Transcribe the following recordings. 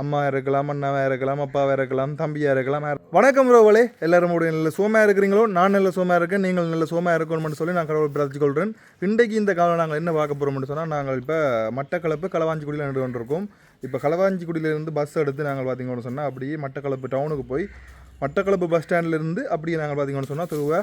அம்மா இருக்கலாம் அண்ணாவாக இருக்கலாம் அப்பாவாக இருக்கலாம் தம்பியாக இருக்கலாம். வணக்கம் ரோவலே எல்லாரும் உடைய நல்ல சோமாக இருக்கிறீங்களோ? நான் நல்ல சோமாக இருக்கேன் நீங்கள் நல்ல சோமாக இருக்கணும்னு சொல்லி நான் கடவுள் பிரார்த்திக்கொள்கிறேன் இன்றைக்கு இந்த காலம் நாங்கள் என்ன பார்க்க போகிறோம்னு சொன்னால் நாங்கள் இப்போ மட்டக்களப்பு களவாஞ்சிக்குடியில் நின்று கொண்டிருக்கோம். இப்போ களவாஞ்சிக்குடியிலேருந்து பஸ் எடுத்து நாங்கள் பார்த்தீங்கன்னு சொன்னால் அப்படியே மட்டக்களப்பு டவுனுக்கு போய் மட்டக்களப்பு பஸ் ஸ்டாண்ட்லேருந்து அப்படியே நாங்கள் பார்த்தீங்கன்னு சொன்னால் திருவா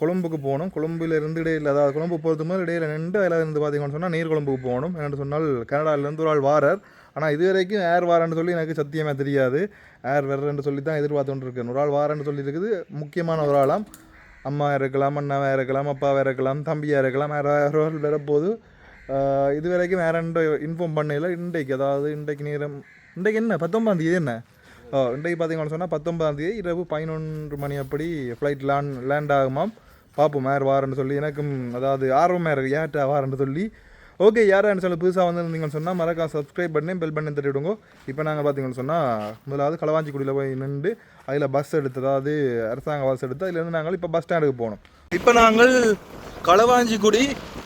கொழும்புக்கு போகணும். கொழம்புலேருந்து இடையில் அதாவது கொழும்பு போகிறதுக்கு முதல் இடையில நின்று அதில் இருந்து பார்த்தீங்கன்னு சொன்னால் நீர் கொழும்புக்கு போகணும். என்னென்னு சொன்னால் கனடாவிலேருந்து ஒரு ஆள் வாரார். ஆனால் இது வரைக்கும் ஏர் வாரன்னு சொல்லி எனக்கு சத்தியமாக தெரியாது. ஏர் வர்றன்னு சொல்லி தான் எதிர்பார்த்துட்டு இருக்கேன் ஒரு ஆள் வாரன்னு சொல்லி இருக்குது முக்கியமான ஒரு ஆளாம் அம்மா இருக்கலாம் அண்ணாவாக இருக்கலாம் அப்பாவாக இருக்கலாம் தம்பியாக இருக்கலாம். வேறு ஆள் வரப்போது இது வரைக்கும் வேறு இன்ஃபார்ம் பண்ணல. இன்றைக்கு அதாவது இன்றைக்கு நேரம் இன்றைக்கு என்ன? பத்தொம்பதாந்தேதி என்ன? ஓ இன்றைக்கு பார்த்தீங்கன்னு சொன்னால் பத்தொன்பதாம் தேதி இரவு பதினொன்று மணி அப்படி ஃப்ளைட் லேண்ட் லேண்ட் ஆகுமாம். பார்ப்போம். யார் வாரன்னு சொல்லி எனக்கும் அதாவது ஆர்வமாக இருக்குது யார்கிட்ட வாரன்னு சொல்லி ஓகே யார் என்ன சொல்ல புதுசாக வந்திருந்தீங்கன்னு சொன்னால் மறக்காம சப்ஸ்கிரைப் பண்ணி பெல் பண்ணி தட்டிவிடுங்க இப்போ நாங்கள் பார்த்தீங்கன்னு சொன்னால் முதலாவது களவாஞ்சிக்குடியில் போய் நின்று அதில் பஸ் எடுத்து அதாவது அரசாங்க பஸ் எடுத்து அதுலேருந்து நாங்கள் இப்போ பஸ் ஸ்டாண்டுக்கு போனோம் இப்போ நாங்கள் களவாஞ்சிக்குடி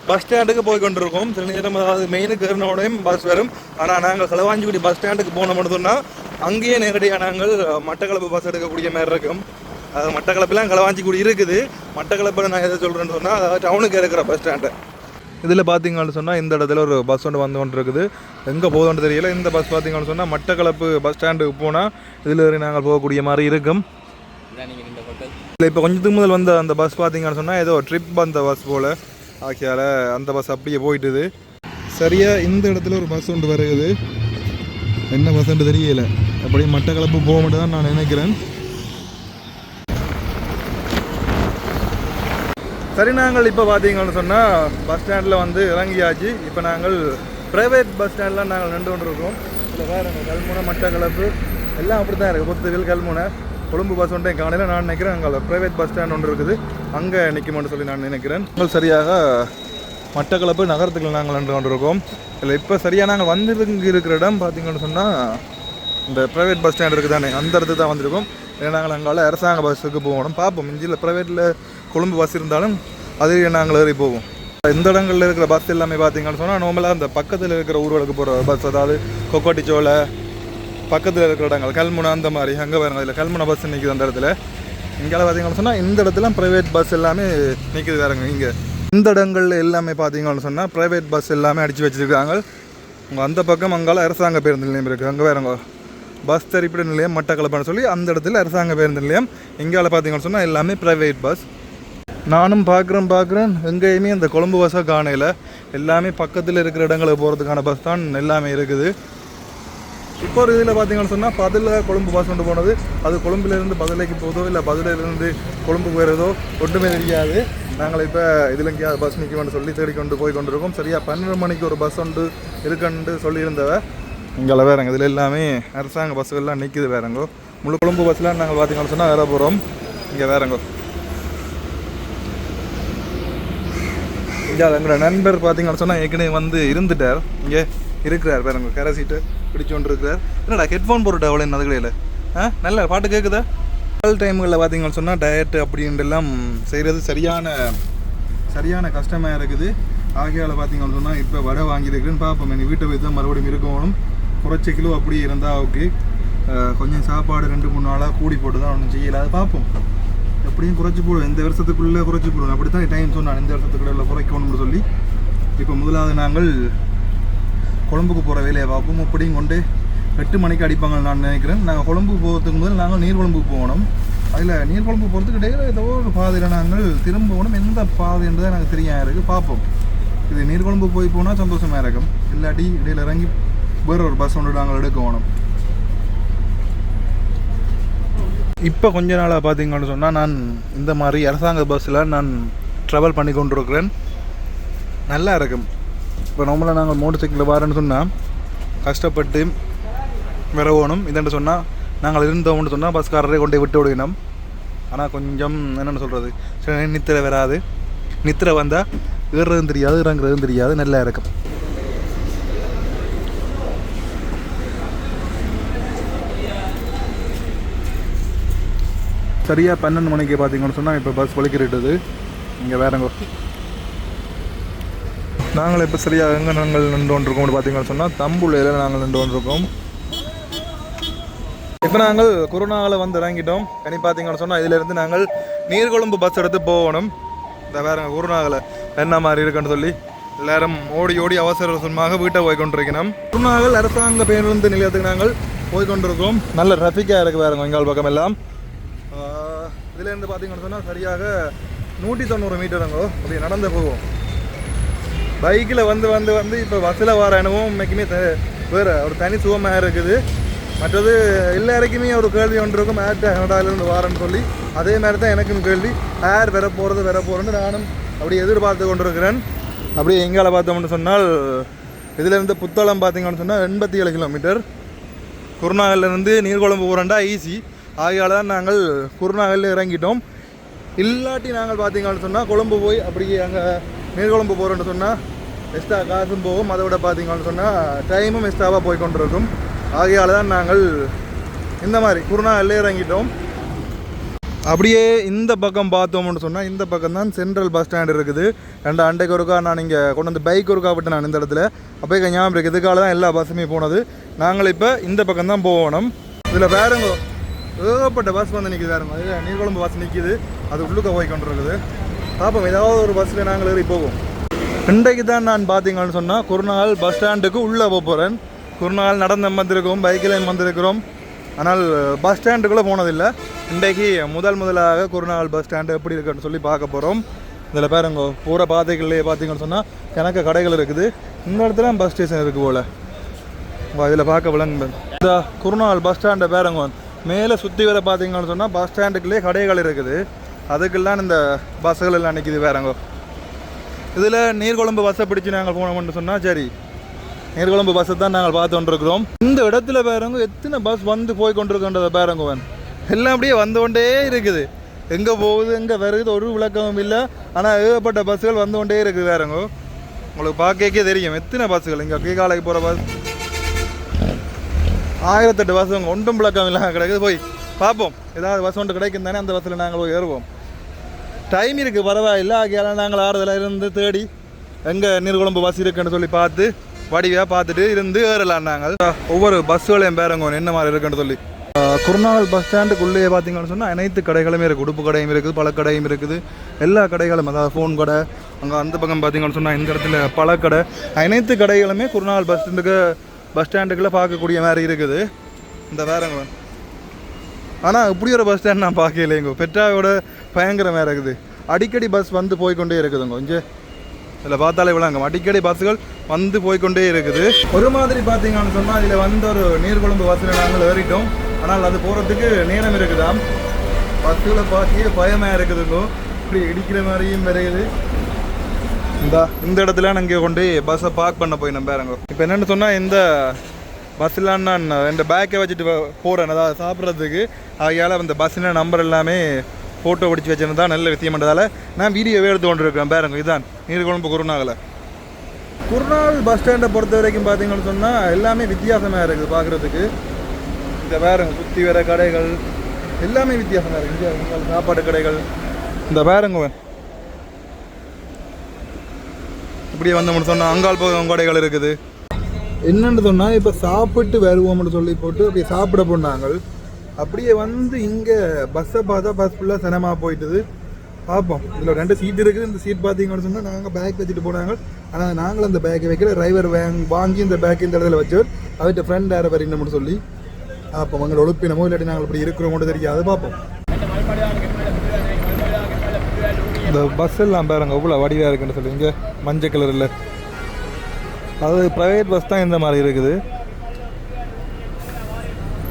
பஸ் ஸ்டாண்டுக்கு போய் கொண்டிருக்கோம். சில நேரம் அதாவது மெயினுக்கு ஏறினோடையும் பஸ் வரும். ஆனால் நாங்கள் களவாஞ்சிக்குடி பஸ் ஸ்டாண்டுக்கு போனோம்னு சொன்னால் அங்கேயே நேரடியாக நாங்கள் மட்டக்களப்பு பஸ் எடுக்கக்கூடிய மாதிரி இருக்கும். அது மட்டக்களப்புலாம் களவாஞ்சிக்குடி இருக்குது. மட்டக்களப்பில் நான் எதை சொல்கிறேன்னு சொன்னால் அதாவது டவுனுக்கு இருக்கிற பஸ் ஸ்டாண்டு இதில் பார்த்தீங்கன்னு சொன்னால் இந்த இடத்துல ஒரு பஸ் ஒன்று வந்து கொண்டு இருக்குது எங்கே போதும்னு தெரியல. இந்த பஸ் பார்த்தீங்கன்னு சொன்னால் மட்டக்களப்பு பஸ் ஸ்டாண்டுக்கு போனால் இதில் நாங்கள் போகக்கூடிய மாதிரி இருக்கும். இல்லை இப்போ கொஞ்சத்துக்கு முதல் வந்த அந்த பஸ் பார்த்தீங்கன்னு சொன்னால் ஏதோ ட்ரிப் வந்த பஸ் போல். ஆக்கியால் அந்த பஸ் அப்படியே போயிட்டுது. சரியாக இந்த இடத்துல ஒரு பஸ் ஒன்று வருகுது என்ன பஸ்ன்னு தெரியல. அப்படியே மட்டக்களப்பு போக மட்டும் தான் நான் நினைக்கிறேன். சரி நாங்கள் இப்போ பார்த்தீங்கன்னு சொன்னால் பஸ் ஸ்டாண்டில் வந்து இறங்கியாச்சு. இப்போ நாங்கள் ப்ரைவேட் பஸ் ஸ்டாண்டில் நாங்கள் நின்று கொண்டிருக்கோம் இதில் வேறு கல்முனை மட்டக்களப்பு எல்லாம் அப்படி தான் இருக்குது புத்துவில் கல்முனை கொழும்பு பஸ் ஒன்றே காலையில் நான் நினைக்கிறேன். அங்கே ப்ரைவேட் பஸ் ஸ்டாண்ட் ஒன்று இருக்குது. அங்கே நிற்குமென்னு சொல்லி நான் நினைக்கிறேன். நாங்கள் சரியாக மட்டக்களப்பு நகரத்துக்கு நாங்கள் நின்று கொண்டிருக்கோம் இல்லை இப்போ சரியாக நாங்கள் வந்திருக்கு இருக்கிற இடம் பார்த்தீங்கன்னு சொன்னால் இந்த ப்ரைவேட் பஸ் ஸ்டாண்ட் இருக்குது தானே அந்த இடத்துக்கு தான் வந்திருக்கோம். ஏன்னா நாங்கள் அங்கால அரசாங்க பஸ்ஸுக்கு போகணும். பார்ப்போம். இஞ்சியில் ப்ரைவேட்டில் கொழும்பு பஸ் இருந்தாலும் அது நாங்கள் ஏறி போவோம். இந்த இடங்களில் இருக்கிற பஸ் எல்லாமே பார்த்தீங்கன்னு சொன்னால் நார்மலாக அந்த பக்கத்தில் இருக்கிற ஊர்களுக்கு போகிற பஸ் அதாவது கொக்கோட்டிச்சோலை பக்கத்தில் இருக்கிற இடங்கள் கல்முனை அந்த மாதிரி அங்கே பாருங்க இதில் கல்முனை பஸ் நிற்கிது அந்த இடத்துல. இங்கே பார்த்தீங்கன்னு சொன்னால் இந்த இடத்துல ப்ரைவேட் பஸ் எல்லாமே நிற்கிது வேறுங்க இங்கே. இந்த இடங்களில் எல்லாமே பார்த்தீங்கன்னு சொன்னால் ப்ரைவேட் பஸ் எல்லாமே அடித்து வச்சுருக்காங்க. உங்கள் அந்த பக்கம் அங்கால அரசாங்க பேருந்து நிலையம் இருக்குது அங்கே வேறுங்க பஸ் தரிப்பிட நிலையம் மட்டக்களப்புன்னு சொல்லி அந்த இடத்துல அரசாங்க பேருந்து நிலையம். இங்கால பார்த்தீங்கன்னு சொன்னால் எல்லாமே ப்ரைவேட் பஸ் நானும் பார்க்குறேன் பார்க்குறேன். எங்கேயுமே அந்த கொழும்பு பஸ்ஸாக காணையில் எல்லாமே பக்கத்தில் இருக்கிற இடங்களுக்கு போகிறதுக்கான பஸ் தான் எல்லாமே இருக்குது. இப்போ ஒரு இதில் பார்த்தீங்கன்னு சொன்னால் பதில் கொழும்பு பஸ் கொண்டு போனது. அது கொழும்புலேருந்து பதிலைக்கு போதோ இல்லை பதிலிருந்து கொழும்பு போயிடுறதோ ஒன்றுமே தெரியாது. நாங்கள் இப்போ இதில் எங்கேயாவது பஸ் நிற்கும்னு சொல்லி தேடிக்கொண்டு போய் கொண்டிருக்கோம். சரியாக பன்னெண்டு மணிக்கு ஒரு பஸ் ஒன்று இருக்குன்னு சொல்லியிருந்தவ இங்கே வேறங்க இதில் எல்லாமே அரசாங்க பஸ்ஸுகள்லாம் நிற்கிது வேறங்கோ முழு கொழும்பு பஸ்லாம் நாங்கள் பார்த்தீங்கன்னு சொன்னால் வேற போகிறோம் இங்கே வேறங்கோ இங்கே எங்களோட நண்பர் பார்த்தீங்கன்னு சொன்னால் ஏற்கனவே வந்து இருந்துட்டார். இங்கே இருக்கிறார் பாருங்க கரை சீட்டை பிடிச்சு கொண்டு இருக்கிறார் என்னடா ஹெட்ஃபோன் போட்டுட்டா அவ்வளோ நதுகளையில் ஆ நல்ல பாட்டு கேட்குதா பகல் டைம்களில் பார்த்தீங்கன்னு சொன்னால் டயட் அப்படின்ட்டு எல்லாம் செய்கிறது சரியான சரியான கஷ்டமாக இருக்குது. ஆகையால் பார்த்தீங்கன்னு சொன்னால் இப்போ வடை வாங்கியிருக்குன்னு பார்ப்போம் எனக்கு வீட்டை போய் தான் மறுபடியும் இருக்கணும் குறைச்ச கிலோ அப்படி இருந்தால் ஓகே கொஞ்சம் சாப்பாடு ரெண்டு மூணு நாளாக கூடி போட்டு தான் ஒன்றும் செய்யலை. அதை பார்ப்போம். எப்படியும் குறைச்சி போடுவோம் இந்த வருஷத்துக்குள்ளே குறைச்சி போடுவோம் அப்படி தான் டைம் சொன்னான். இந்த வருஷத்துக்குள்ள குறைக்கணும்னு சொல்லி. இப்போ முதலாவது நாங்கள் கொழம்புக்கு போகிற வேலையை பார்ப்போம். அப்படியும் கொண்டு எட்டு மணிக்கு அடிப்பாங்க நான் நினைக்கிறேன். நாங்கள் கொழம்புக்கு போகிறதுக்கு முதல் நாங்கள் நீர் கொழம்புக்கு போகணும். அதில் நீர் கொழம்பு போகிறதுக்கு டெய்லி ஏதோ ஒரு பாதையில் நாங்கள் திரும்ப போகணும். எந்த பாதைன்றதை எனக்கு தெரியாம இருக்குது பார்ப்போம். இது நீர் கொழம்பு போய் போனால் சந்தோஷமாக இருக்கும். இல்லாட்டி இடையில இறங்கி வேறு ஒரு பஸ் ஒன்று நாங்கள் எடுக்க இப்போ கொஞ்ச நாளாக பார்த்தீங்கன்னு சொன்னால் நான் இந்த மாதிரி அரசாங்க பஸ்ஸில் நான் ட்ராவல் பண்ணி கொண்டிருக்கிறேன். நல்லா இருக்கும். இப்போ நார்மலாக நாங்கள் மோட்டர் சைக்கிளில் வரேன்னு சொன்னால் கஷ்டப்பட்டு விரவணும் இதென்று சொன்னால் நாங்கள் இருந்தோம்னு சொன்னால் பஸ்காரரை கொண்டு விட்டு விடணும் ஆனால் கொஞ்சம் என்னென்னு சொல்கிறது சில நேரம் நித்திரை வராது. நித்திரை வந்தால் ஏறுறதும் தெரியாது இறங்குறதும் தெரியாது. நல்லா இருக்கும். சரியாக பன்னெண்டு மணிக்கு பார்த்தீங்கன்னு சொன்னால் இப்போ பஸ் வலிக்கிட்டுது இங்கே வேறங்க. நாங்கள் இப்போ சரியாக எங்கே நாங்கள் நின்று கொண்டிருக்கோம்னு பார்த்தீங்கன்னு சொன்னால் தம்புள்ளையில் நாங்கள் நின்று கொண்டிருக்கோம் இப்போ நாங்கள் கொரோனாவில் வந்து இறங்கிட்டோம். கனி பார்த்தீங்கன்னு சொன்னால் இதிலேருந்து நாங்கள் நீர்கொழும்பு பஸ் எடுத்து போகணும். இந்த வேற குருநாகல என்ன மாதிரி இருக்குன்னு சொல்லி எல்லாரும் ஓடி ஓடி அவசர அவசரமாக வீட்டை போய் கொண்டிருக்கணும். குருநாகல் அரசாங்க பேருந்து நிலையத்துக்கு நாங்கள் போய் கொண்டிருக்கோம். நல்ல ரஃபிக்காக இருக்குது வேறுங்க எங்கள் பக்கம் எல்லாம் இதுலேருந்து பார்த்தீங்கன்னு சொன்னால் சரியாக நூற்றி தொண்ணூறு மீட்டருங்கோ அப்படி நடந்து போவோம் பைக்கில் வந்து வந்து வந்து இப்போ பஸ்ஸில் வர அனுபவம் உண்மைக்குமே வேறு. ஒரு தனி சுகமாக இருக்குது. மற்றது எல்லாருக்குமே ஒரு கேள்வி ஒன்று இருக்கும். ஏர் கனடாவிலேருந்து வாரேன்னு சொல்லி. அதே மாதிரி தான் எனக்கும் கேள்வி. ஏர் வர போகிறது வர போகிறேன்னு நானும் அப்படி எதிர்பார்த்து கொண்டிருக்கிறேன். அப்படியே எங்கால பார்த்தோம்னு சொன்னால் இதிலேருந்து புத்தளம் பார்த்தீங்கன்னு சொன்னால் எண்பத்தி ஏழு கிலோமீட்டர். குருநாகலேருந்து நீர்கொழம்பு போகிறண்டா ஈஸி ஆகையால் தான் நாங்கள் குருநாகலில் இறங்கிட்டோம். இல்லாட்டி நாங்கள் பார்த்தீங்கன்னு சொன்னால் கொழும்பு போய் அப்படியே அங்கே நீர்கொழம்பு போகிறோன்னு சொன்னால் எக்ஸ்ட்ரா காசும் போகும். அதை விட பார்த்தீங்கன்னு சொன்னால் டைமும் எக்ஸ்ட்ராவாக போய் கொண்டிருக்கும். ஆகையால் தான் நாங்கள் இந்த மாதிரி குருநாகல்ல இறங்கிட்டோம். அப்படியே இந்த பக்கம் பார்த்தோம்னு சொன்னால் இந்த பக்கம் தான் சென்ட்ரல் பஸ் ஸ்டாண்ட் இருக்குது. ரெண்டு அண்டைக்கு ஒருக்கா நான் இங்கே கொண்டு வந்து பைக் ஒருக்கா விட்டு நான் இந்த இடத்துல. அப்போ ஞாபகம் இருக்குது இதுக்காக தான் எல்லா பஸ்ஸுமே போனது. நாங்கள் இப்போ இந்த பக்கம் தான் போகணும். இதில் வேறுங்க ஏகப்பட்ட பஸ் வந்து நிற்குது வேறுங்க இது நீர்கொழும்பு பஸ் நிற்கிது அது உள்ளுக்க போய் கொண்டிருக்குது பார்ப்போம் ஏதாவது ஒரு பஸ்ஸில் நாங்கள் ஏறி போவோம். இன்றைக்கு தான் நான் பார்த்தீங்கன்னு சொன்னால் குருநாள் பஸ் ஸ்டாண்டுக்கு உள்ளே போக போகிறேன் குருநாள் நடந்து வந்திருக்கோம் பைக்கில் வந்திருக்கிறோம். ஆனால் பஸ் ஸ்டாண்டுக்குள்ளே போனதில்லை. இன்றைக்கு முதல் முதலாக குருநாள் பஸ் ஸ்டாண்டு எப்படி இருக்குன்னு சொல்லி பார்க்க போகிறோம் இதில் பாருங்க பூரா பாதைகள்லேயே பார்த்தீங்கன்னு சொன்னால் கணக்க கடைகள் இருக்குது. இந்த இடத்துல பஸ் ஸ்டேஷன் இருக்குது போல். இதில் பார்க்க விளங்கு இந்த குருநாள் பஸ் ஸ்டாண்டை பாருங்க. மேலே சுற்றி வர பார்த்தீங்கன்னு சொன்னால் பஸ் ஸ்டாண்டுக்குள்ளே கடைகள் இருக்குது. அதுக்கெல்லாம் இந்த பஸ்ஸுகள் எல்லாம் நிற்கிது வேறங்கோ இதில் நீர்கொழும்பு பஸ்ஸை பிடிச்சி நாங்கள் போனோம்னு சொன்னால் சரி. நீர்கொழும்பு பஸ்ஸை தான் நாங்கள் பார்த்து கொண்டிருக்கிறோம் இந்த இடத்துல பாருங்க எத்தனை பஸ் வந்து போய் கொண்டிருக்கின்றத பாருங்கவன் எல்லாம் அப்படியே வந்து கொண்டே இருக்குது. எங்கே போகுது எங்கே வருது ஒரு விளக்கமும் இல்லை. ஆனால் ஏகப்பட்ட பஸ்ஸுகள் வந்து கொண்டே இருக்குது வேறங்கோ உங்களுக்கு பார்க்கக்கே தெரியும் எத்தனை பஸ்ஸுகள் இங்கே கீகாலைக்கு போகிற பஸ் ஆயிரத்தெட்டு பஸ் ஒன்றும் பிளக்கம் இல்லாமல் கிடக்குது. போய் பார்ப்போம். ஏதாவது பஸ் ஒன்று கிடைக்கும் தானே அந்த பஸ்ஸில் நாங்கள் போய் ஏறுவோம். டைம் இருக்குது பரவாயில்ல. ஆகியால நாங்கள் ஆறுதல இருந்து தேடி எங்கே நீர்குழம்பு பஸ் இருக்குன்னு சொல்லி பார்த்து வடிவாக பார்த்துட்டு இருந்து ஏறலாம் நாங்கள். ஒவ்வொரு பஸ்ஸுகளையும் பேரங்க என்ன மாதிரி இருக்குன்னு சொல்லி. குருநாள் குருநாகல் பஸ் ஸ்டாண்டுக்குள்ளேயே பார்த்தீங்கன்னு சொன்னால் அனைத்து கடைகளுமே இருக்குது உடுப்பு கடையும் இருக்குது பழக்கடையும் இருக்குது. எல்லா கடைகளும் அதாவது ஃபோன் கடை அங்கே அந்த பக்கம் பார்த்தீங்கன்னு சொன்னால் இந்த இடத்துல பழக்கடை அனைத்து கடைகளுமே குருநாகல் பஸ் ஸ்டாண்டுக்கு பஸ் ஸ்டாண்டுக்குள்ளே பார்க்கக்கூடிய மாதிரி இருக்குது. இந்த வேறங்க ஆனால் இப்படி ஒரு பஸ் ஸ்டாண்ட் நான் பார்க்கலைங்க பெட்ராவோட பயங்கரமாக இருக்குது. அடிக்கடி பஸ் வந்து போய்க்கொண்டே இருக்குதுங்க. கொஞ்சம் இதில் பார்த்தாலே விளாங்க அடிக்கடி பஸ்ஸுகள் வந்து போய்க்கொண்டே இருக்குது. ஒரு மாதிரி பார்த்தீங்கன்னு சொன்னால் இதில் வந்து ஒரு நீர்கொழும்பு பஸ்ஸில் நாங்கள் ஏறிட்டோம். ஆனால் அது போகிறதுக்கு நேரம் இருக்குதாம். பஸ்ஸுகளை பார்க்க பயமாக இருக்குதுங்க. இப்படி இடிக்கிற மாதிரியும் வருகுது இந்த இந்த இடத்துல நான் இங்கே கொண்டு பஸ்ஸை பார்க் பண்ண போய் நம்ம இறங்கும் இப்போ என்னென்னு சொன்னால் இந்த பஸ்லாம் நான் இந்த பேக்கை வச்சுட்டு போகிறேன் அதாவது சாப்பிட்றதுக்கு. ஆகையால் அந்த பஸ்ஸின நம்பர் எல்லாமே ஃபோட்டோ பிடிச்சி வச்சிருந்தா நல்ல விஷயம்ன்றதால நான் வீடியோவே எடுத்து கொண்டு பேருங்க இதுதான். நீர்கொழும்பு குருநாகலை. குருநாள் பஸ் ஸ்டாண்டை பொறுத்த வரைக்கும் பார்த்தீங்கன்னு சொன்னால் எல்லாமே வித்தியாசமாக இருக்குது பார்க்குறதுக்கு. இந்த பாருங்க சுற்றி வர கடைகள் எல்லாமே வித்தியாசமாக இருக்குது இங்கே சாப்பாடு கடைகள். இந்த பாருங்க இப்படியே வந்தோம்னு சொன்னால் அங்கால் போகும் கடைகள் இருக்குது. என்னென்னு சொன்னால் இப்போ சாப்பிட்டு வருவோம்னு சொல்லி போட்டு அப்படியே சாப்பிட போனாங்க அப்படியே வந்து இங்கே பஸ்ஸை பார்த்தா பஸ் ஃபுல்லாக சனமாக போயிட்டுது. பார்ப்போம். இதில் ரெண்டு சீட் இருக்குது. இந்த சீட் பார்த்தீங்கன்னு சொன்னால் நாங்கள் பேக் வச்சுட்டு போனாங்க. ஆனால் நாங்களும் அந்த பேக்கை வைக்கல. டிரைவர் வேங் வாங்கி இந்த பேக் இந்த இடத்துல வச்சவர். அவர்கிட்ட ஃப்ரெண்ட் யாரை வரணும்னு சொல்லி அப்போ உங்களை ஒழுப்பினமோ இல்லாட்டி நாங்கள் இப்படி இருக்கிறோமோ தெரியாது. பார்ப்போம். இந்த பஸ் எல்லாம் பாருங்க அவ்வளோ வடிவாக இருக்குன்னு சொல்லி. இங்கே மஞ்சள் கலரில் அது ப்ரைவேட் பஸ் தான் இந்த மாதிரி இருக்குது.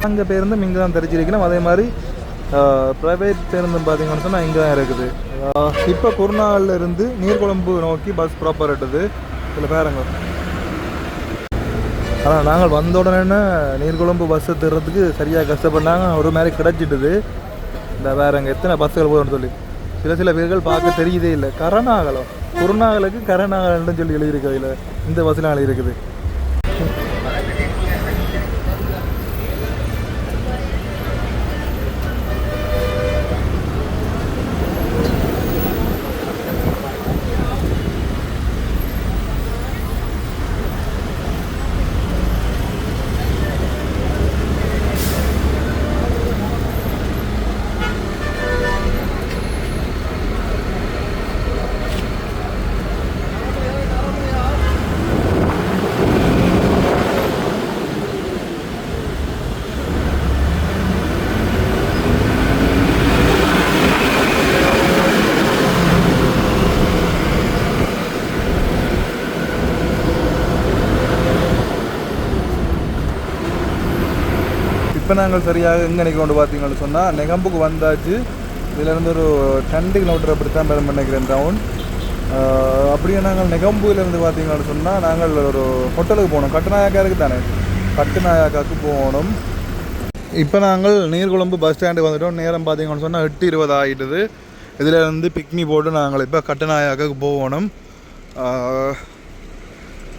அங்கே பேருந்தும் இங்கே தான் தெரிஞ்சிருக்கணும். அதே மாதிரி ப்ரைவேட் பேருந்து பார்த்தீங்கன்னு சொன்னால் இங்கே தான் இருக்குது. இப்போ குருநாளில் இருந்து நீர்கொழும்பு நோக்கி பஸ் ப்ராப்பர் எட்டுது இதில் பாருங்க. ஆனால் நாங்கள் வந்த உடனே நீர்கொழும்பு பஸ்ஸை திருறதுக்கு சரியாக கஷ்டப்பட்டாங்க. ஒரு மாதிரி கிடச்சிட்டுது. இந்த வேறங்க எத்தனை பஸ்ஸுகள் போகுதுன்னு சொல்லி. சில சில பேர்கள் பார்க்க தெரியுதே இல்லை. கரணாகலம். குருநாகலுக்கு கரணாகலம்னு சொல்லி எழுதியிருக்கு அதில் இந்த பஸ்ஸில் இருக்குது இப்போ நாங்கள் சரியாக எங்கே நிற்கொண்டு பார்த்தீங்கன்னு சொன்னால் நெகம்புக்கு வந்தாச்சு. இதிலேருந்து ஒரு ரெண்டு கிலோமீட்டர் அப்படி தான் பெரும் நினைக்கிறேன் டவுன் அப்படியே நாங்கள் நெகம்புலேருந்து பார்த்தீங்கன்னு சொன்னால் நாங்கள் ஒரு ஹோட்டலுக்கு போனோம். கட்டுநாயக்காருக்கு தானே? கட்டுநாயக்காவுக்கு போகணும் இப்போ நாங்கள் நீர்குழம்பு பஸ் ஸ்டாண்டுக்கு வந்துட்டோம். நேரம் பார்த்தீங்கன்னு சொன்னால் எட்டு இருபது ஆகிட்டுது இதில் இருந்து பிக்னி போட்டு நாங்கள் இப்போ கட்டுநாயக்காவுக்கு போகணும்.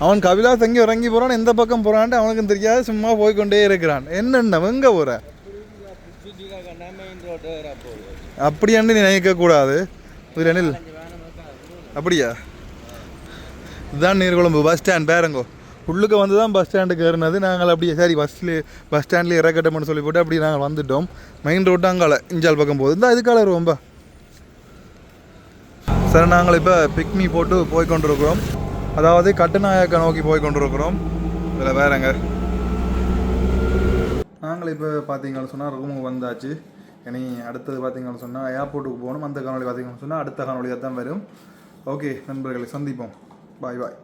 அவன் கபிலாஸ் எங்கே இறங்கி போகிறான் எந்த பக்கம் போகிறான்ட்டு அவனுக்கும் தெரியாது சும்மா போய்க்கொண்டே இருக்கிறான். என்னென்ன எங்கே போகிற அப்படியாண்டு நீ நினைக்கக்கூடாது இதில் நில் அப்படியா? இதுதான் நீர்கொழும்பு பஸ் ஸ்டாண்ட் பேருங்கோ உள்ளுக்கு வந்து தான் பஸ் ஸ்டாண்டுக்கு ஏறினது. நாங்கள் அப்படியே சரி பஸ்ஸில் பஸ் ஸ்டாண்ட்லேயே இறக்கட்டோம்னு சொல்லி போட்டு அப்படியே நாங்கள் வந்துட்டோம். மெயின் ரோட்டு அங்கால இஞ்சால் பக்கம் போகுது. இந்த அதுக்கால ரொம்ப சரி நாங்கள் இப்போ பிக்னி போட்டு போய் கொண்டிருக்கிறோம் அதாவது கட்டுநாயக்கை நோக்கி போய் கொண்டிருக்கிறோம். இதில் வேறங்க நாங்கள் இப்போ பார்த்தீங்கன்னு சொன்னால் ரூமுக்கு வந்தாச்சு. இனி அடுத்தது பார்த்தீங்கன்னு சொன்னால் ஏர்போர்ட்டுக்கு போகணும். அந்த காணொலி பார்த்தீங்கன்னு சொன்னால் அடுத்த காணொலியாக தான் வரும். ஓகே நண்பர்களை சந்திப்போம். பாய் பாய்